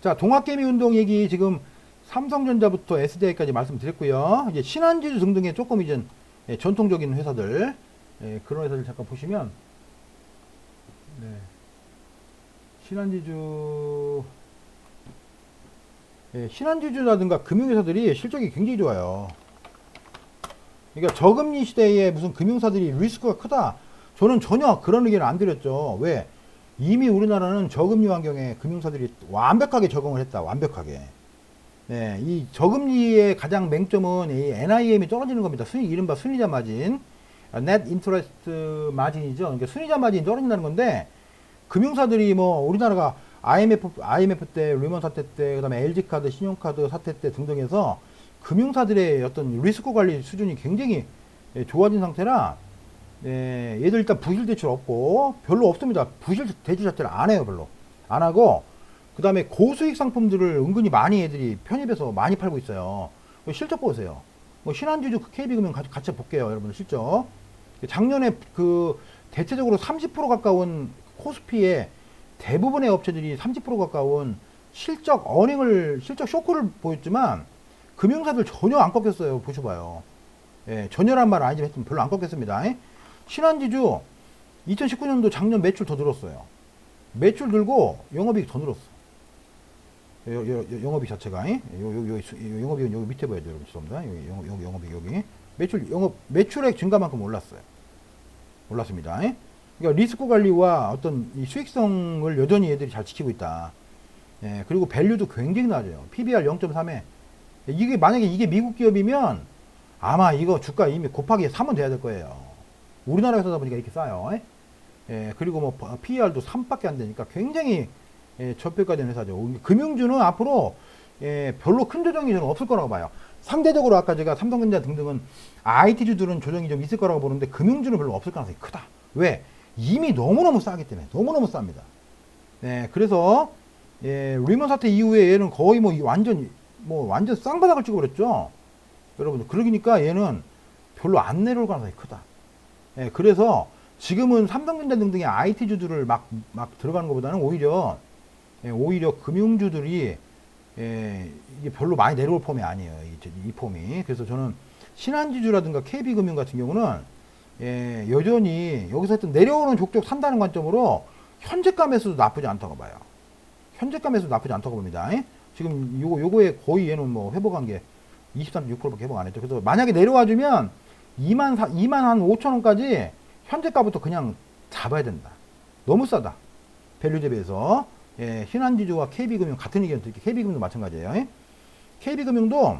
자, 동학개미 운동 얘기 지금 삼성전자부터 SDI까지 말씀드렸고요. 이제 신한지주 등등의 조금 이제 예, 전통적인 회사들 예, 그런 회사들 잠깐 보시면 네. 신한지주 예, 신한지주라든가 금융회사들이 실적이 굉장히 좋아요. 그러니까 저금리 시대에 무슨 금융사들이 리스크가 크다. 저는 전혀 그런 의견을 안 드렸죠. 왜? 이미 우리나라는 저금리 환경에 금융사들이 완벽하게 적응을 했다. 완벽하게. 네, 이 저금리의 가장 맹점은 이 NIM이 떨어지는 겁니다. 순위, 이른바 순위자 마진. 아, net interest 마진이죠. 그러니까 순위자 마진이 떨어진다는 건데, 금융사들이 뭐, 우리나라가 IMF, IMF 때, 리먼 사태 때, 그 다음에 LG카드, 신용카드 사태 때 등등해서 금융사들의 어떤 리스크 관리 수준이 굉장히 예, 좋아진 상태라, 예, 얘들 일단 부실 대출 없고, 별로 없습니다. 부실 대출 자체를 안 해요, 별로. 안 하고, 그 다음에 고수익 상품들을 은근히 많이 애들이 편입해서 많이 팔고 있어요. 그 실적 보세요. 뭐 신한주주 KB금융 같이, 볼게요, 여러분들 실적. 작년에 그 대체적으로 30% 가까운 코스피의 대부분의 업체들이 30% 가까운 실적 어닝을 실적 쇼크를 보였지만 금융사들 전혀 안 꺾였어요. 보셔봐요. 예, 전혀란 말 아니지만 별로 안 꺾였습니다. 예? 신한지주 2019년도 작년 매출 더 늘었어요. 매출 늘고 영업이익 더 늘었어. 여, 여, 여, 영업이익 자체가 예? 요, 요, 요, 요 영업이익은 여기 밑에 봐야 돼요, 여러분 죄송합니다. 여기 영업, 여기 영업이익 여기 매출 영업 매출액 증가만큼 올랐어요. 올랐습니다. 예? 그러니까 리스크 관리와 어떤 이 수익성을 여전히 얘들이 잘 지키고 있다. 예, 그리고 밸류도 굉장히 낮아요. PBR 0.3에 이게 만약에 이게 미국 기업이면 아마 이거 주가 이미 곱하기 3은 돼야 될 거예요. 우리나라 회사다 보니까 이렇게 싸요. 예? 예, 그리고 뭐 PER도 3밖에 안 되니까 굉장히 예, 저평가된 회사죠. 금융주는 앞으로 예, 별로 큰 조정이 저는 없을 거라고 봐요. 상대적으로 아까 제가 삼성전자 등등은 IT주들은 조정이 좀 있을 거라고 보는데 금융주는 별로 없을 가능성이 크다. 왜? 이미 너무너무 싸기 때문에 너무너무 쌉니다. 네, 그래서 예, 리먼 사태 이후에 얘는 거의 뭐 완전 뭐 완전 쌍바닥을 찍어버렸죠. 여러분들 그러니까 얘는 별로 안 내려올 가능성이 크다. 예, 그래서 지금은 삼성전자 등등의 IT주들을 막, 막 들어가는 것보다는 오히려, 예, 오히려 금융주들이, 예, 이게 별로 많이 내려올 폼이 아니에요. 이, 이 폼이. 그래서 저는 신한지주라든가 KB금융 같은 경우는, 예, 여전히 여기서 하여튼 내려오는 족족 산다는 관점으로 현재감에서도 나쁘지 않다고 봐요. 현재감에서도 나쁘지 않다고 봅니다. 예? 지금 요거, 요거에 거의 얘는 뭐 회복한 게 23.6%밖에 회복 안 했죠. 그래서 만약에 내려와 주면 2만, 4, 2만 한 5천 원까지 현재 가부터 그냥 잡아야 된다. 너무 싸다. 밸류 대비해서. 예, 신한지주와 KB금융 같은 의견 드릴게요. KB금융도 마찬가지예요. 예? KB금융도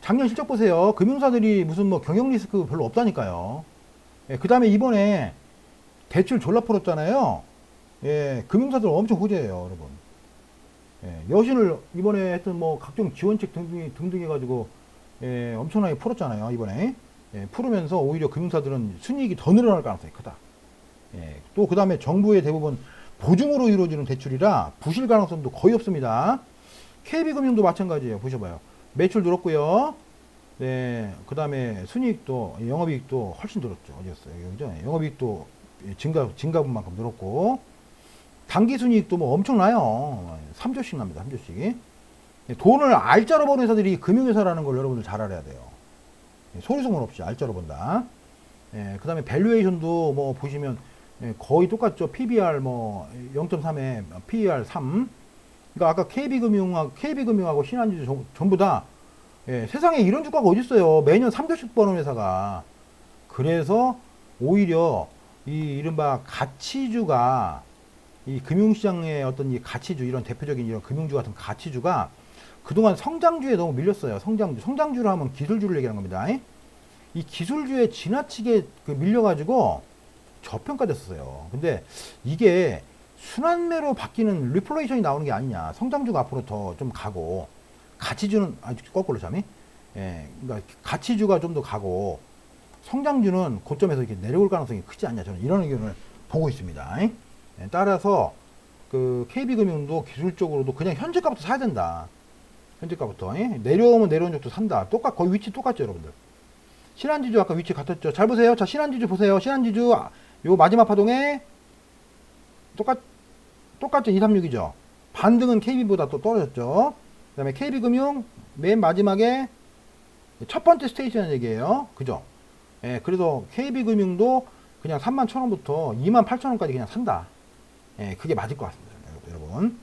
작년 실적 보세요. 금융사들이 무슨 뭐 경영 리스크 별로 없다니까요. 예, 그 다음에 이번에 대출 졸라 풀었잖아요. 예, 금융사들 엄청 호재예요, 여러분. 예, 여신을 이번에 하여튼 뭐 각종 지원책 등등, 등등 해가지고 예, 엄청나게 풀었잖아요, 이번에. 예, 풀으면서 오히려 금융사들은 순이익이 더 늘어날 가능성이 크다. 예, 또 그 다음에 정부의 대부분 보증으로 이루어지는 대출이라 부실 가능성도 거의 없습니다. KB금융도 마찬가지예요. 보셔봐요. 매출 늘었고요. 네, 그 다음에 순이익도 영업이익도 훨씬 늘었죠. 어디였어요? 여기죠. 영업이익도 증가 증가분만큼 늘었고 단기 순이익도 뭐 엄청나요. 3조씩 납니다. 3조씩. 돈을 알짜로 버는 회사들이 금융회사라는 걸 여러분들 잘 알아야 돼요. 소리 소문 없이 알짜로 본다. 예, 그 다음에 밸류에이션도 뭐 보시면 예, 거의 똑같죠. PBR 뭐 0.3에 PER 3. 그러니까 아까 KB금융하고 KB금융하고 신한지주 전- 전부 다 예, 세상에 이런 주가가 어디 있어요. 매년 3조씩 버는 회사가. 그래서 오히려 이 이른바 가치주가 이 금융시장의 어떤 이 가치주 이런 대표적인 이런 금융주 같은 가치주가 그동안 성장주에 너무 밀렸어요. 성장주. 성장주를 하면 기술주를 얘기하는 겁니다. 이 기술주에 지나치게 그 밀려가지고 저평가됐었어요. 근데 이게 순환매로 바뀌는 리플레이션이 나오는 게 아니냐. 성장주가 앞으로 더 좀 가고 가치주는 아주 거꾸로 참이. 예, 그러니까 가치주가 좀 더 가고 성장주는 고점에서 이렇게 내려올 가능성이 크지 않냐. 저는 이런 의견을 보고 있습니다. 예, 따라서 그 KB금융도 기술적으로도 그냥 현재가부터 사야 된다. 현재가부터 예? 내려오면 내려온 적도 산다. 똑같 거의 위치 똑같죠, 여러분들. 신한지주 아까 위치 같았죠. 잘 보세요. 자, 신한지주 보세요. 신한지주 아, 요 마지막 파동에 똑같 똑같죠. 236이죠. 반등은 KB보다 또 떨어졌죠. 그 다음에 KB금융 맨 마지막에 첫 번째 스테이지라는 얘기예요. 그죠? 예, 그래서 KB금융도 그냥 3만 1 원부터 2만 8천 원까지 그냥 산다. 예, 그게 맞을 것 같습니다. 여러분.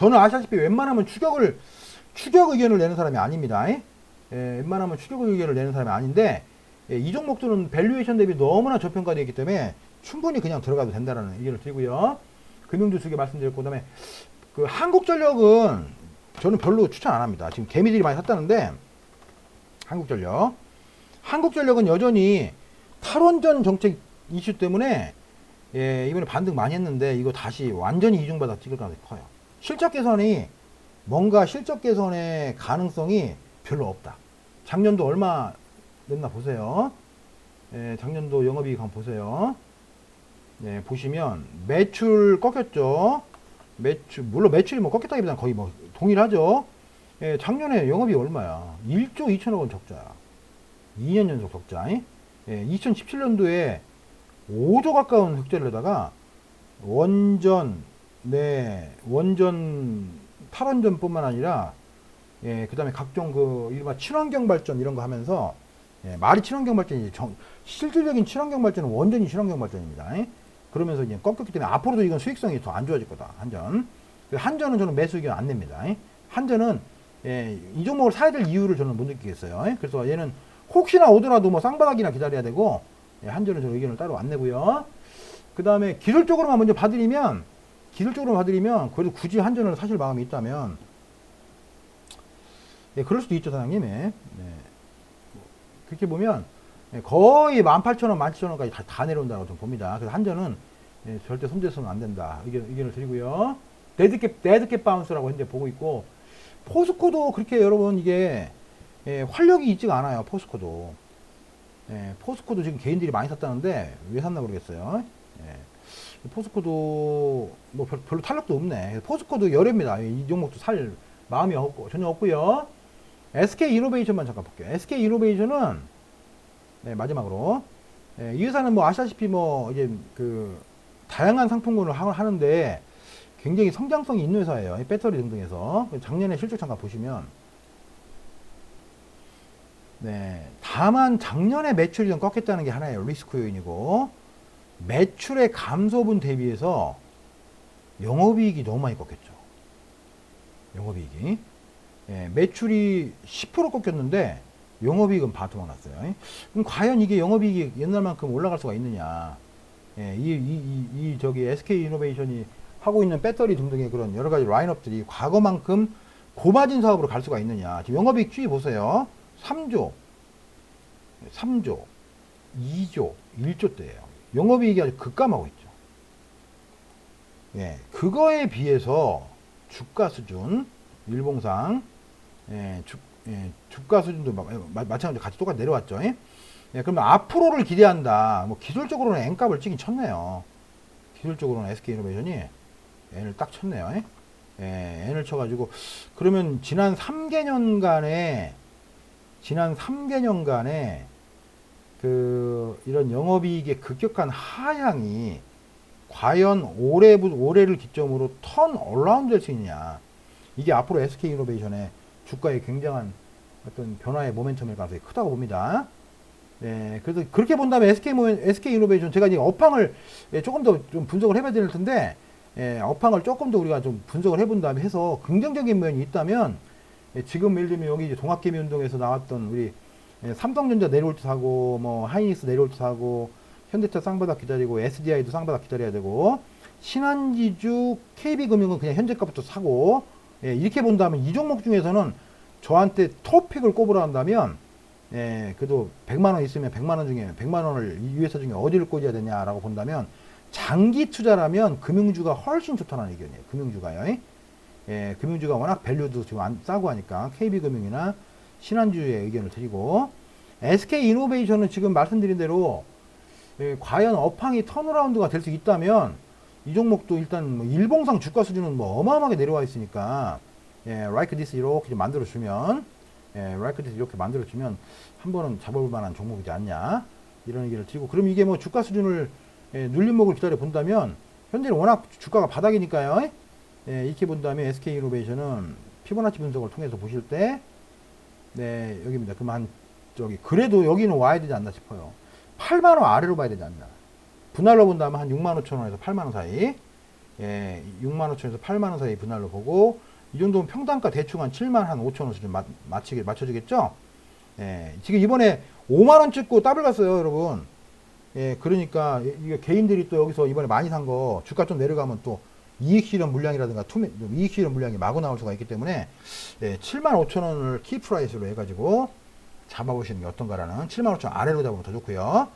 저는 아시다시피 웬만하면 추격을, 추격 의견을 내는 사람이 아닙니다. 예, 웬만하면 추격 의견을 내는 사람이 아닌데, 예, 이 종목들은 밸류에이션 대비 너무나 저평가되어 있기 때문에 충분히 그냥 들어가도 된다는 의견을 드리고요. 금융주수계 말씀드렸고, 그 다음에 그 한국전력은 저는 별로 추천 안 합니다. 지금 개미들이 많이 샀다는데, 한국전력. 한국전력은 여전히 탈원전 정책 이슈 때문에 예, 이번에 반등 많이 했는데 이거 다시 완전히 이중바닥 찍을 가능성이 커요. 실적 개선이 뭔가 실적 개선의 가능성이 별로 없다. 작년도 얼마 냈나 보세요. 예, 작년도 영업이익 보세요. 예, 보시면 매출 꺾였죠. 매출 물론 매출이 뭐 꺾였다기보다는 거의 뭐 동일하죠. 예, 작년에 영업이 얼마야? 1조 2천억 원 적자야. 2년 연속 적자. 예, 2017년도에 5조 가까운 흑자를 내다가 원전, 네, 원전 탈원전뿐만 아니라 예, 그 다음에 각종 그 이른바 친환경 발전 이런 거 하면서 예, 말이 친환경 발전이지 정, 실질적인 친환경 발전은 원전이 친환경 발전입니다. 예? 그러면서 이제 꺾였기 때문에 앞으로도 이건 수익성이 더 안 좋아질 거다. 한전. 그래서 한전은 저는 매수 의견 안 냅니다. 예? 한전은 예, 이 종목을 사야 될 이유를 저는 못 느끼겠어요. 예? 그래서 얘는 혹시나 오더라도 뭐 쌍바닥이나 기다려야 되고 예, 한전은 저 의견을 따로 안 내고요. 그 다음에 기술적으로만 먼저 봐드리면 기술적으로 봐드리면 그래도 굳이 한전을 사실 마음이 있다면 예, 그럴 수도 있죠 사장님. 예. 네. 뭐, 그렇게 보면 예, 거의 18,000원, 17,000원까지 다, 다 내려온다고 좀 봅니다. 그래서 한전은 예, 절대 손대서는 안 된다. 의견, 의견을 드리고요. 데드캡, 데드캡 바운스라고 현재 보고 있고 포스코도 그렇게 여러분 이게 예, 활력이 있지가 않아요. 포스코도. 예, 포스코도 지금 개인들이 많이 샀다는데 왜 샀나 모르겠어요. 예, 포스코도 뭐 별, 별로 탄력도 없네. 포스코도 열입니다. 이 종목도 살 마음이 없고 전혀 없고요. SK 이노베이션만 잠깐 볼게요. SK 이노베이션은 네, 마지막으로 예, 이 회사는 뭐 아시다시피 뭐 이제 그 다양한 상품군을 하, 하는데 굉장히 성장성이 있는 회사예요. 이 배터리 등등에서 작년에 실적 잠깐 보시면 네, 다만 작년에 매출이 좀 꺾였다는 게 하나의 리스크 요인이고 매출의 감소분 대비해서 영업이익이 너무 많이 꺾였죠. 영업이익이 예, 매출이 10% 꺾였는데 영업이익은 반토막 났어요. 그럼 과연 이게 영업이익이 옛날만큼 올라갈 수가 있느냐? 예, 이, 이, 이, 이 저기 SK 이노베이션이 하고 있는 배터리 등등의 그런 여러 가지 라인업들이 과거만큼 고마진 사업으로 갈 수가 있느냐? 지금 영업이익 추이 보세요. 3조, 3조, 2조, 1조 대예요. 영업이익이 아주 급감하고 있죠. 예, 그거에 비해서 주가 수준, 일봉상, 예, 주, 예, 주가 수준도 마, 마, 마찬가지로 같이 똑같이 내려왔죠. 예? 예, 그러면 앞으로를 기대한다. 뭐 기술적으로는 N값을 찍긴 쳤네요. 기술적으로는 SK이노베이션이 N을 딱 쳤네요. 예? 예, N을 쳐가지고 그러면 지난 3개년간에 지난 3개년간에 그 이런 영업이익의 급격한 하향이 과연 올해 올해를 기점으로 턴 얼라운드 될 수 있느냐 이게 앞으로 SK 이노베이션의 주가의 굉장한 어떤 변화의 모멘텀일 가능성이 크다고 봅니다. 네, 그래서 그렇게 본다면 SK 모 SK 이노베이션 제가 이제 업황을 예, 조금 더 좀 분석을 해봐야 될 텐데 예, 업황을 조금 더 우리가 좀 분석을 해본 다음에 해서 긍정적인 면이 있다면 예, 지금 예를 들면 여기 이제 동학개미 운동에서 나왔던 우리 예, 삼성전자 내려올 때 사고 뭐 하이닉스 내려올 때 사고 현대차 쌍바닥 기다리고 SDI도 쌍바닥 기다려야 되고 신한지주 KB금융은 그냥 현재가부터 사고 예, 이렇게 본다면 이 종목 중에서는 저한테 토픽을 꼽으라 한다면 예, 그래도 100만 원 있으면 100만 원 중에 100만 원을 이 회사 중에 어디를 꽂아야 되냐라고 본다면 장기 투자라면 금융주가 훨씬 좋다는 의견이에요. 금융주가요. 예, 금융주가 워낙 밸류도 지금 안 싸고 하니까 KB금융이나 신한주의 의견을 드리고 SK 이노베이션은 지금 말씀드린 대로 예, 과연 업황이 턴어라운드가 될 수 있다면 이 종목도 일단 뭐 일봉상 주가 수준은 뭐 어마어마하게 내려와 있으니까 예, like this 이렇게 좀 만들어 주면 예, like this 이렇게 만들어 주면 한 번은 잡아볼 만한 종목이지 않냐 이런 얘기를 드리고 그럼 이게 뭐 주가 수준을 예, 눌림목을 기다려 본다면 현재는 워낙 주가가 바닥이니까요. 예, 이렇게 본다면 SK 이노베이션은 피보나치 분석을 통해서 보실 때, 네, 여기입니다. 그럼 한, 저기, 그래도 여기는 와야 되지 않나 싶어요. 8만원 아래로 봐야 되지 않나. 분할로 본다면 한 6만 5천 원에서 8만 원 사이. 예, 6만 5천에서 8만 원 사이 분할로 보고, 이 정도면 평단가 대충 한 7만 한 5천 원 수준 맞, 맞추게, 맞춰주겠죠? 예, 지금 이번에 5만 원 찍고 더블 갔어요, 여러분. 예, 그러니까 이- 이게 개인들이 또 여기서 이번에 많이 산 거 주가 좀 내려가면 또 이익 실현 물량이라든가 투매, 이익 실현 물량이 마구 나올 수가 있기 때문에 예, 7만 5천 원을 키 프라이스로 해가지고 잡아보시는 게 어떤가라는 7만 5천 원 아래로 잡으면 더 좋고요.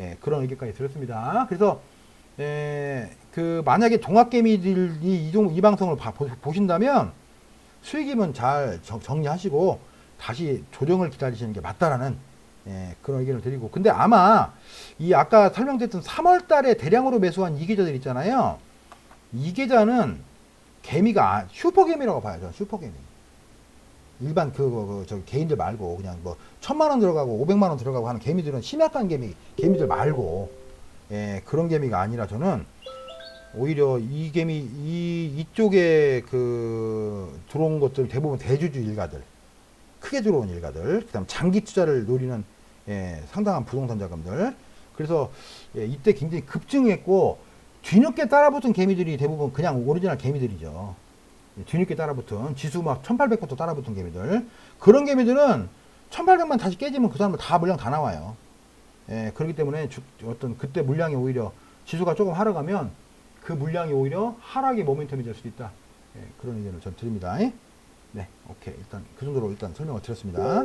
예, 그런 의견까지 들었습니다. 그래서 예, 그 만약에 동학개미들이 이, 종- 이 방송을 봐- 보, 보신다면 수익이면 잘 정- 정리하시고 다시 조정을 기다리시는 게 맞다라는 예, 그런 의견을 드리고 근데 아마 이 아까 설명드렸던 3월 달에 대량으로 매수한 이 계좌들 있잖아요. 이 계좌는 개미가 아- 슈퍼개미라고 봐야죠. 슈퍼개미. 일반 그, 그, 그, 저 개인들 말고 그냥 뭐 천만 원 들어가고 오백만 원 들어가고 하는 개미들은 심약한 개미, 개미들 말고 예, 그런 개미가 아니라 저는 오히려 이 개미 이 이쪽에 그 들어온 것들 대부분 대주주 일가들 크게 들어온 일가들 그다음 장기 투자를 노리는 예, 상당한 부동산 자금들 그래서 예, 이때 굉장히 급증했고 뒤늦게 따라붙은 개미들이 대부분 그냥 오리지널 개미들이죠. 예, 뒤늦게 따라붙은 지수 막 1800부터 따라붙은 개미들 그런 개미들은 1800만 다시 깨지면 그 사람들 다 물량 다 나와요. 예, 그렇기 때문에 주- 어떤 그때 물량이 오히려 지수가 조금 하락하면 그 물량이 오히려 하락의 모멘텀이 될 수도 있다. 예, 그런 의견을 전 드립니다. 네, 오케이. 일단 그 정도로 일단 설명을 드렸습니다.